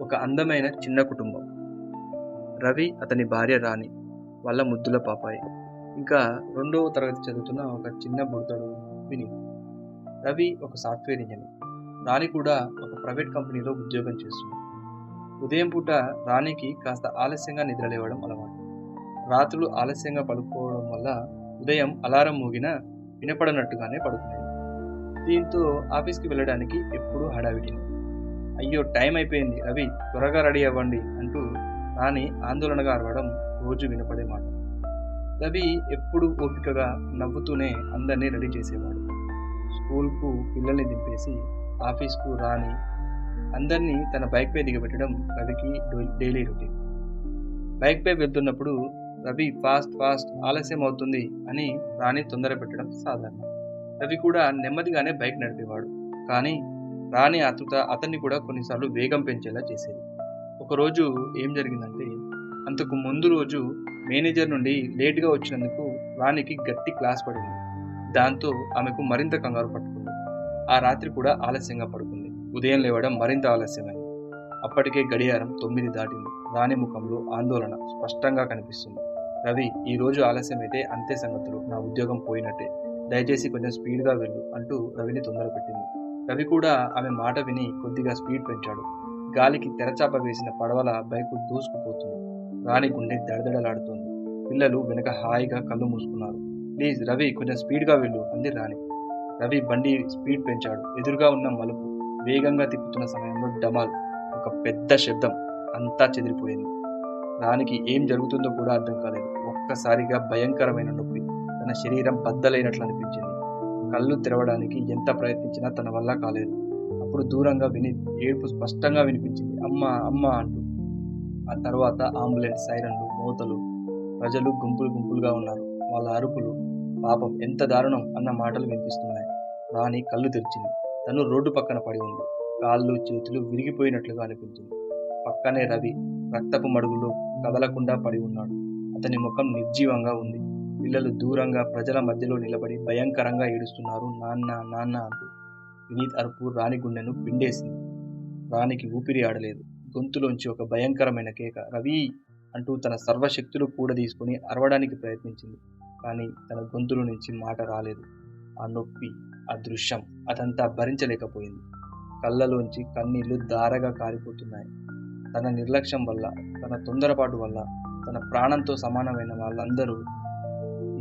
ఒక అందమైన చిన్న కుటుంబం. రవి అతని భార్య రాణి వాళ్ళ ముద్దుల పాపాయి. ఇంకా రెండవ తరగతి చదువుతున్న ఒక చిన్న బుడతడు వినీత్ రవి ఒక సాఫ్ట్వేర్ ఇంజనీర్. రాణి కూడా ఒక ప్రైవేట్ కంపెనీలో ఉద్యోగం చేస్తుంది. ఉదయం పూట రాణికి కాస్త ఆలస్యంగా నిద్రలేవడం అలవాటు. రాత్రులు ఆలస్యంగా పడుకోవడం వల్ల ఉదయం అలారం మోగినా వినపడనట్టుగానే పడుకునేది. దీంతో ఆఫీస్కి వెళ్ళడానికి ఎప్పుడూ హడావిడిని అయ్యో టైం అయిపోయింది. రవి త్వరగా రెడీ అవ్వండి అంటూ రాణి ఆందోళనగా అరవడం రోజు వినపడే మాట. రవి ఎప్పుడు ఓపికగా నవ్వుతూనే అందరినీ రెడీ చేసేవాడు. స్కూల్కు పిల్లల్ని దింపేసి ఆఫీస్కు రాని అందరినీ తన బైక్పై దిగబెట్టడం రవికి డైలీ రొటీన్. బైక్పై వెళ్తున్నప్పుడు రవి ఫాస్ట్ ఫాస్ట్ ఆలస్యం అవుతుంది అని రాణి తొందర పెట్టడం సాధారణం. రవి కూడా నెమ్మదిగానే బైక్ నడిపేవాడు. కానీ రాణి ఆతృత అతన్ని కూడా కొన్నిసార్లు వేగం పెంచేలా చేసేది. ఒకరోజు ఏం జరిగిందంటే అంతకు ముందు రోజు మేనేజర్ నుండి లేట్గా వచ్చినందుకు రాణికి గట్టి క్లాస్ పడింది. దాంతో ఆమెకు మరింత కంగారు పట్టుకుంది. ఆ రాత్రి కూడా ఆలస్యంగా పడుకుంది. ఉదయం లేవడం మరింత ఆలస్యమైంది. అప్పటికే గడియారం తొమ్మిది దాటింది. రాణి ముఖంలో ఆందోళన స్పష్టంగా కనిపిస్తుంది. రవి ఈరోజు ఆలస్యమైతే అంతే సంగతులు. నా ఉద్యోగం పోయినట్టే. దయచేసి కొంచెం స్పీడ్గా వెళ్ళు అంటూ రవిని తొందర పెట్టింది రవి కూడా ఆమె మాట విని కొద్దిగా స్పీడ్ పెంచాడు. గాలికి తెరచాప వేసిన పడవల బైకు దూసుకుపోతుంది. రాణి గుండె దడదడలాడుతుంది. పిల్లలు వెనక హాయిగా కళ్ళు మూసుకున్నారు. ప్లీజ్ రవి కొంచెం స్పీడ్గా వెళ్ళు అంది రాణి. రవి బండి స్పీడ్ పెంచాడు. ఎదురుగా ఉన్న మలుపు వేగంగా తిప్పుతున్న సమయంలో డమాల్ ఒక పెద్ద శబ్దం అంతా చెదిరిపోయింది. రాణికి ఏం జరుగుతుందో కూడా అర్థం కాలేదు. ఒక్కసారిగా భయంకరమైన నొప్పి. తన శరీరం బద్దలైనట్లు అనిపించింది. కళ్ళు తెరవడానికి ఎంత ప్రయత్నించినా తన వల్ల కాలేదు. అప్పుడు దూరంగా విని ఏడుపు స్పష్టంగా వినిపించింది. అమ్మ అమ్మ అంటూ. ఆ తర్వాత అంబులెన్స్ సైరన్లు మూతలు. ప్రజలు గుంపులు గుంపులుగా ఉన్నారు. వాళ్ళ అరుపులు పాపం ఎంత దారుణం అన్న మాటలు వినిపిస్తున్నాయి. రాణి కళ్ళు తెరిచింది. తను రోడ్డు పక్కన పడి ఉంది. కాళ్ళు చేతులు విరిగిపోయినట్లుగా అనిపించింది. పక్కనే రవి రక్తపు మడుగులో కదలకుండా పడి ఉన్నాడు. అతని ముఖం నిర్జీవంగా ఉంది. పిల్లలు దూరంగా ప్రజల మధ్యలో నిలబడి భయంకరంగా ఏడుస్తున్నారు. నాన్న నాన్న అంటూ వినీత్ అరుపు రాణి గుండెను పిండేసింది రాణికి ఊపిరి ఆడలేదు. గొంతులోంచి ఒక భయంకరమైన కేక రవి అంటూ తన సర్వశక్తులు కూడా తీసుకుని అరవడానికి ప్రయత్నించింది. కానీ తన గొంతుల నుంచి మాట రాలేదు. ఆ నొప్పి ఆ దృశ్యం అదంతా భరించలేకపోయింది. కళ్ళలోంచి కన్నీళ్ళు దారగా కారిపోతున్నాయి. తన నిర్లక్ష్యం వల్ల తన తొందరపాటు వల్ల తన ప్రాణంతో సమానమైన వాళ్ళందరూ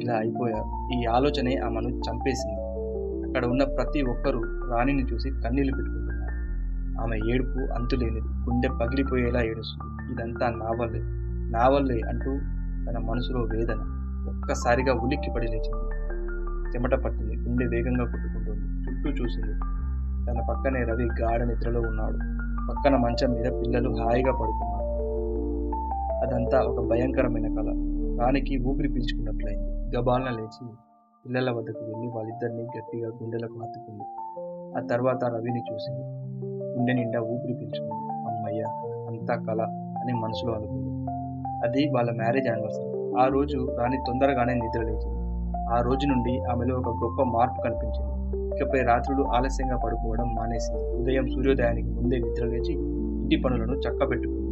ఇలా అయిపోయారు ఈ ఆలోచనే ఆమెను చంపేసింది. అక్కడ ఉన్న ప్రతి ఒక్కరూ రాణిని చూసి కన్నీళ్ళు పెట్టుకుంటున్నారు. ఆమె ఏడుపు అంతులేనిది. గుండె పగిలిపోయేలా ఏడుస్తుంది. ఇదంతా నా వల్లే. నా వల్లే అంటూ తన మనసులో వేదన ఒక్కసారిగా ఉలిక్కి పడి లేచింది. చెమట పట్టింది. గుండె వేగంగా కొట్టుకుంటుంది. చుట్టూ చూసింది. తన పక్కనే రవి గాఢ నిద్రలో ఉన్నాడు. పక్కన మంచం మీద పిల్లలు హాయిగా పడుకున్నారు. అదంతా ఒక భయంకరమైన కళ రాణికి ఊపిరి పీల్చుకున్నట్లయింది. గబాలన లేచి పిల్లల వద్దకు వెళ్ళి వాళ్ళిద్దరిని గట్టిగా గుండెలకు హత్తుకుంది. ఆ తర్వాత రవిని చూసింది గుండె నిండా ఊపిరి పీల్చుకుంది. అమ్మయ్య అంతా కళ అని మనసులో అనుకుంది. అది వాళ్ళ మ్యారేజ్ యానివర్సరీ. ఆ రోజు రాణి తొందరగానే నిద్ర లేచింది. ఆ రోజు నుండి ఆమెలో ఒక గొప్ప మార్పు కనిపించింది. ఇకపై రాత్రులు ఆలస్యంగా పడుకోవడం మానేసింది. ఉదయం సూర్యోదయానికి ముందే నిద్ర లేచి ఇంటి పనులను చక్కబెట్టుకుంది.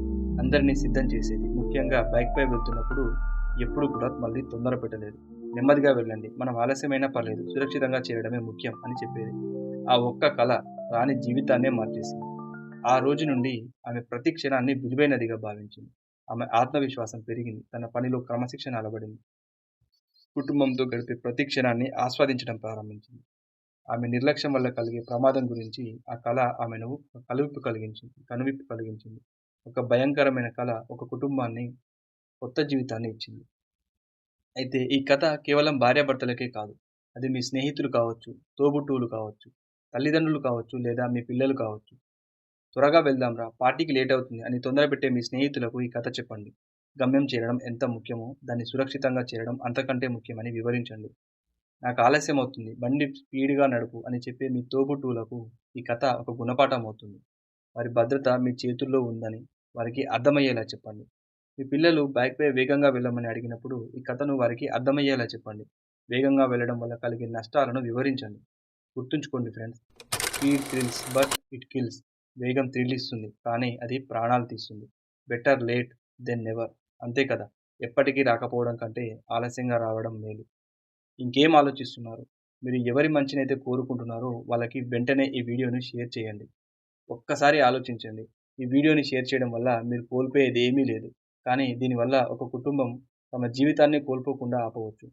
అందరినీ సిద్ధం చేసేది. ముఖ్యంగా బైక్పై వెళ్తున్నప్పుడు ఎప్పుడు కూడా మళ్ళీ తొందర పెట్టలేదు. నెమ్మదిగా వెళ్ళండి. మనం ఆలస్యమైనా పర్లేదు. సురక్షితంగా చేరడమే ముఖ్యం అని చెప్పేది. ఆ ఒక్క కళ రాణి జీవితాన్నే మార్చేసింది. ఆ రోజు నుండి ఆమె ప్రతి క్షణాన్ని విలువైనదిగా భావించింది. ఆమె ఆత్మవిశ్వాసం పెరిగింది. తన పనిలో క్రమశిక్షణ అలవడింది. కుటుంబంతో గడిపే ప్రతి క్షణాన్ని ఆస్వాదించడం ప్రారంభించింది. ఆమె నిర్లక్ష్యం వల్ల కలిగే ప్రమాదం గురించి ఆ కళ ఆమెను కలువిప్పు కలిగించింది. కనువిప్పు కలిగించింది. ఒక భయంకరమైన కళ ఒక కుటుంబాన్ని కొత్త జీవితాన్ని ఇచ్చింది. అయితే ఈ కథ కేవలం భార్యాభర్తలకే కాదు. అది మీ స్నేహితులు కావచ్చు తోబుట్టువులు కావచ్చు తల్లిదండ్రులు కావచ్చు లేదా మీ పిల్లలు కావచ్చు. త్వరగా వెళ్దాంరా పార్టీకి లేట్ అవుతుంది అని తొందర పెట్టే మీ స్నేహితులకు ఈ కథ చెప్పండి. గమ్యం చేరడం ఎంత ముఖ్యమో దాన్ని సురక్షితంగా చేరడం అంతకంటే ముఖ్యమని వివరించండి. నాకు ఆలస్యం అవుతుంది బండి స్పీడ్గా నడుపు అని చెప్పే మీ తోబుట్టువులకు ఈ కథ ఒక గుణపాఠం అవుతుంది. వారి భద్రత మీ చేతుల్లో ఉందని వారికి అర్థమయ్యేలా చెప్పండి. మీ పిల్లలు బైక్పై వేగంగా వెళ్ళమని అడిగినప్పుడు ఈ కథను వారికి అర్థమయ్యేలా చెప్పండి. వేగంగా వెళ్ళడం వల్ల కలిగే నష్టాలను వివరించండి. గుర్తుంచుకోండి friends speed thrills but it kills వేగం థ్రిల్ కానీ అది ప్రాణాలు తీస్తుంది. బెటర్ లేట్ దెన్ నెవర్ అంతే కదా? ఎప్పటికీ రాకపోవడం కంటే ఆలస్యంగా రావడం మేలు. ఇంకేం ఆలోచిస్తున్నారు? మీరు ఎవరి మంచినైతే కోరుకుంటున్నారో వాళ్ళకి వెంటనే ఈ వీడియోని షేర్ చేయండి. ఒక్కసారి ఆలోచించండి. ఈ వీడియోని షేర్ చేయడం వల్ల మీరు కోల్పోయేది ఏమీ లేదు. కానీ దీనివల్ల ఒక కుటుంబం తమ జీవితాన్ని కోల్పోకుండా ఆపవచ్చు.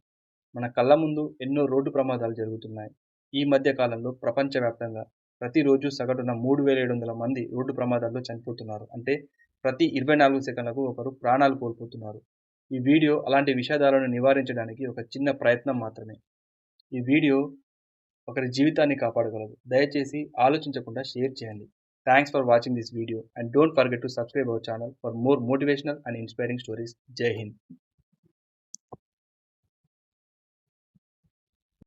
మన కళ్ళ ముందు ఎన్నో రోడ్డు ప్రమాదాలు జరుగుతున్నాయి. ఈ మధ్య కాలంలో ప్రపంచవ్యాప్తంగా ప్రతిరోజు సగటున మూడు వేల ఏడు వందల మంది రోడ్డు ప్రమాదాల్లో చనిపోతున్నారు. అంటే ప్రతి ఇరవై నాలుగు సెకండ్లకు ఒకరు ప్రాణాలు కోల్పోతున్నారు. ఈ వీడియో అలాంటి విషాదాలను నివారించడానికి ఒక చిన్న ప్రయత్నం మాత్రమే. ఈ వీడియో ఒకరి జీవితాన్ని కాపాడగలదు. దయచేసి ఆలోచించకుండా షేర్ చేయండి. Thanks for watching this video and don't forget to subscribe our channel for more motivational and inspiring stories. Jai Hind.